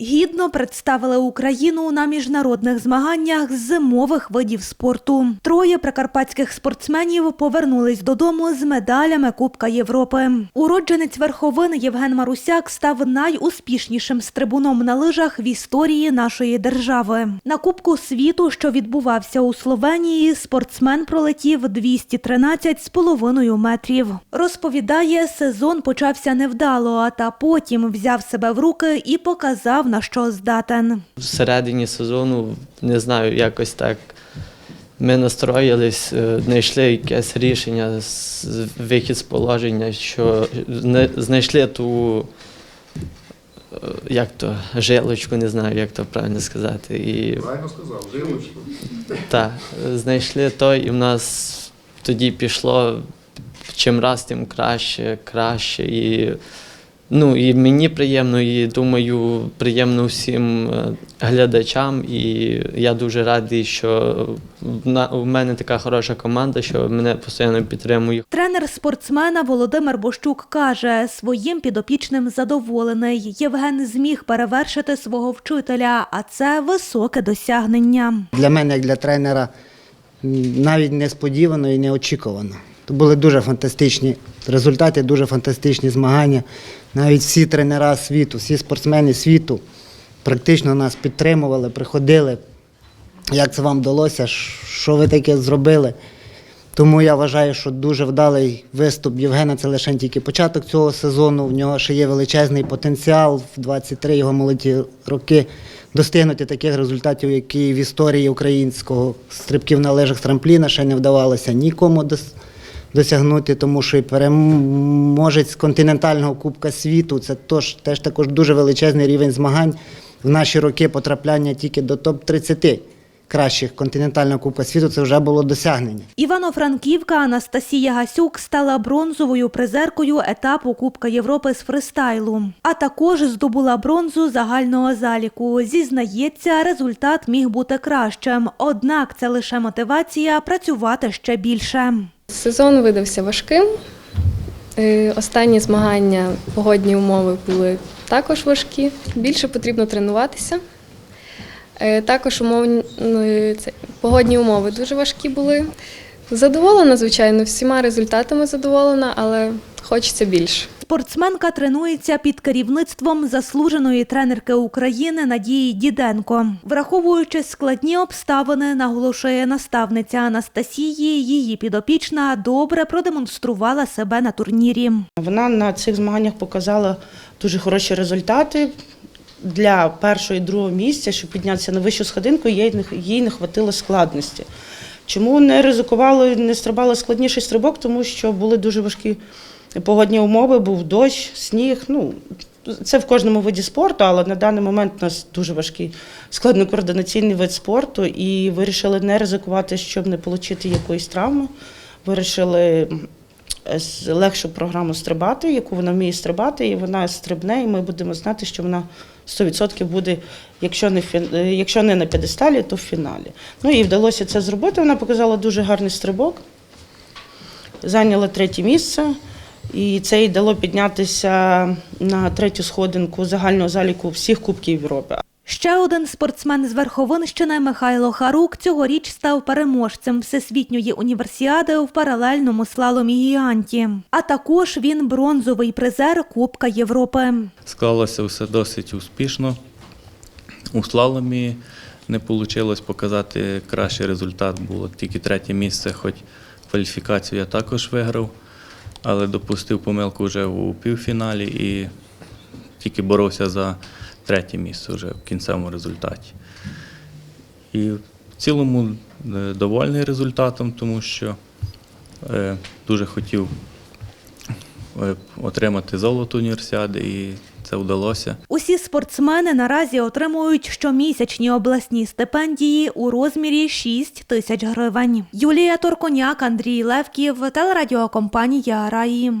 Гідно представили Україну на міжнародних змаганнях з зимових видів спорту. Троє прикарпатських спортсменів повернулись додому з медалями Кубка Європи. Уродженець верховини Євген Марусяк став найуспішнішим стрибуном на лижах в історії нашої держави. На Кубку світу, що відбувався у Словенії, спортсмен пролетів 213,5 метрів. Розповідає, сезон почався невдало, а та потім взяв себе в руки і показав, на що здатен. Всередині сезону, не знаю, якось так ми настроїлись, е, знайшли якесь рішення, з- вихід з положення, що знайшли ту, е, як то, жилочку, не знаю, як то правильно сказати. І Правильно сказав, жилочку. так, знайшли то, і в нас тоді пішло чим раз, тим краще, краще. І, ну, і мені приємно, і думаю, приємно всім е, глядачам. І я дуже радий, що в на- мене така хороша команда, що мене постійно підтримує. Тренер спортсмена Володимир Бощук каже, своїм підопічним задоволений. Євген зміг перевершити свого вчителя, а це високе досягнення. Для мене, як для тренера, навіть несподівано і неочікувано. То були дуже фантастичні результати, дуже фантастичні змагання. Навіть всі тренера світу, всі спортсмени світу практично нас підтримували, приходили. Як це вам вдалося? Що ви таке зробили? Тому я вважаю, що дуже вдалий виступ Євгена це лише тільки початок цього сезону. В нього ще є величезний потенціал в 23 його молоді роки достигнути таких результатів, які в історії українського стрибків на лежах трампліна ще не вдавалося нікому дос- досягнути, тому що і переможець континентального Кубка світу це тож, теж також дуже величезний рівень змагань. В наші роки потрапляння тільки до топ-30 кращих континентального Кубка світу це вже було досягнення. Івано-Франківка Анастасія Гасюк стала бронзовою призеркою етапу Кубка Європи з фристайлу, а також здобула бронзу загального заліку. Зізнається, результат міг бути кращим, однак це лише мотивація працювати ще більше. Сезон видався важким. Е, Останні змагання, погодні умови були також важкі. Більше потрібно тренуватися. Е, Також умовні, ну, погодні умови дуже важкі були. Задоволена, звичайно, всіма результатами задоволена, але хочеться більше. Спортсменка тренується під керівництвом заслуженої тренерки України Надії Діденко. Враховуючи складні обставини, наголошує наставниця Анастасії, її підопічна добре продемонструвала себе на турнірі. Вона на цих змаганнях показала дуже хороші результати. Для першого і другого місця, щоб піднятися на вищу сходинку, їй не, їй хватило складності. Чому не ризикувала, не стрибала складніший стрибок? Тому що були дуже важкі погодні умови, був дощ, сніг. Ну, це в кожному виді спорту, але на даний момент у нас дуже важкий складно-координаційний вид спорту, і вирішили не ризикувати, щоб не отримати якоїсь травми. Вирішили е, легшу програму стрибати, яку вона вміє стрибати, і вона стрибне, і ми будемо знати, що вона 100% буде, якщо не, е, якщо не на п'єдесталі, то в фіналі. Ну і вдалося це зробити. Вона показала дуже гарний стрибок, зайняла третє місце. І це їй дало піднятися на третю сходинку загального заліку всіх Кубків Європи. Ще один спортсмен з Верховинщини Михайло Харук цьогоріч став переможцем всесвітньої універсіади в паралельному слаломі гіганті. А також він бронзовий призер Кубка Європи. Склалося все досить успішно. У слаломі не вийшло показати кращий результат, було тільки третє місце, хоч кваліфікацію я також виграв, але допустив помилку вже у півфіналі і тільки боровся за третє місце вже в кінцевому результаті. І в цілому е, довольний результатом, тому що е, дуже хотів е, отримати золото універсіади, і це вдалося. Усі спортсмени наразі отримують щомісячні обласні стипендії у розмірі 6 тисяч гривень. Юлія Торконяк, Андрій Левків, телерадіокомпанія Раї.